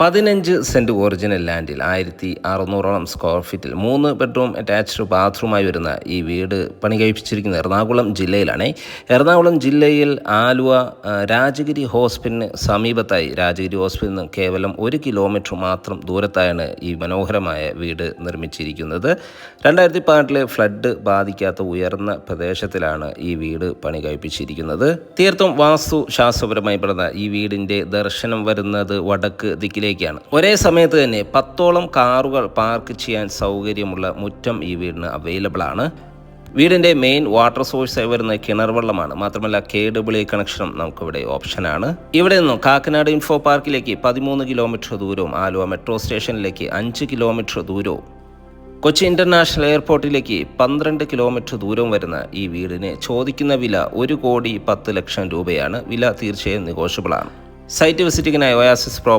പതിനഞ്ച് saint original ലാൻഡിൽ ആയിരത്തി അറുന്നൂറോളം സ്ക്വയർ ഫീറ്റിൽ മൂന്ന് ബെഡ്റൂം അറ്റാച്ച്ഡ് ബാത്റൂമായി വരുന്ന ഈ വീട് പണി കഴിപ്പിച്ചിരിക്കുന്നത് എറണാകുളം ജില്ലയിലാണ്. എറണാകുളം ജില്ലയിൽ ആലുവ രാജഗിരി ഹോസ്പിറ്റലിന് സമീപത്തായി രാജഗിരി ഹോസ്പിറ്റലിൽ നിന്ന് കേവലം ഒരു കിലോമീറ്റർ മാത്രം ദൂരത്തായാണ് ഈ മനോഹരമായ വീട് നിർമ്മിച്ചിരിക്കുന്നത്. രണ്ടായിരത്തി പതിനെട്ടിലെ ഫ്ലഡ് ബാധിക്കാത്ത ഉയർന്ന പ്രദേശത്തിലാണ് ഈ വീട് പണി കഴിപ്പിച്ചിരിക്കുന്നത്. തീർത്തും വാസ്തു ശാസ്ത്രപരമായി പറഞ്ഞ ഈ വീടിന്റെ ദർശനം വരുന്നത് വടക്ക് ദിക്കിലേക്കാണ് ഒരേ സമയത്ത് തന്നെ പത്തോളം കാറുകൾ പാർക്ക് ചെയ്യാൻ സൗകര്യമുള്ള മുറ്റം ഈ വീടിന് അവൈലബിൾ ആണ്. വീടിന്റെ മെയിൻ വാട്ടർ സോഴ്സ് ആയി വരുന്ന കിണർ വെള്ളമാണ് മാത്രമല്ല കെ ഡബ്ല്യു കണക്ഷനും നമുക്കിവിടെ ഓപ്ഷനാണ് ഇവിടെ നിന്നും കാക്കനാട് ഇൻഫോ പാർക്കിലേക്ക് പതിമൂന്ന് കിലോമീറ്റർ ദൂരവും ആലുവ മെട്രോ സ്റ്റേഷനിലേക്ക് അഞ്ച് കിലോമീറ്റർ ദൂരവും. കൊച്ചി ഇന്റർനാഷണൽ എയർപോർട്ടിലേക്ക് പന്ത്രണ്ട് കിലോമീറ്റർ ദൂരം വരുന്ന ഈ വീടിന് ചോദിക്കുന്ന വില ഒരു കോടി പത്ത് ലക്ഷം രൂപയാണ്. വില തീർച്ചയായും നിഗോഷബിൾ ആണ്. Site വിസിറ്റിങ്ങിനായി oasis property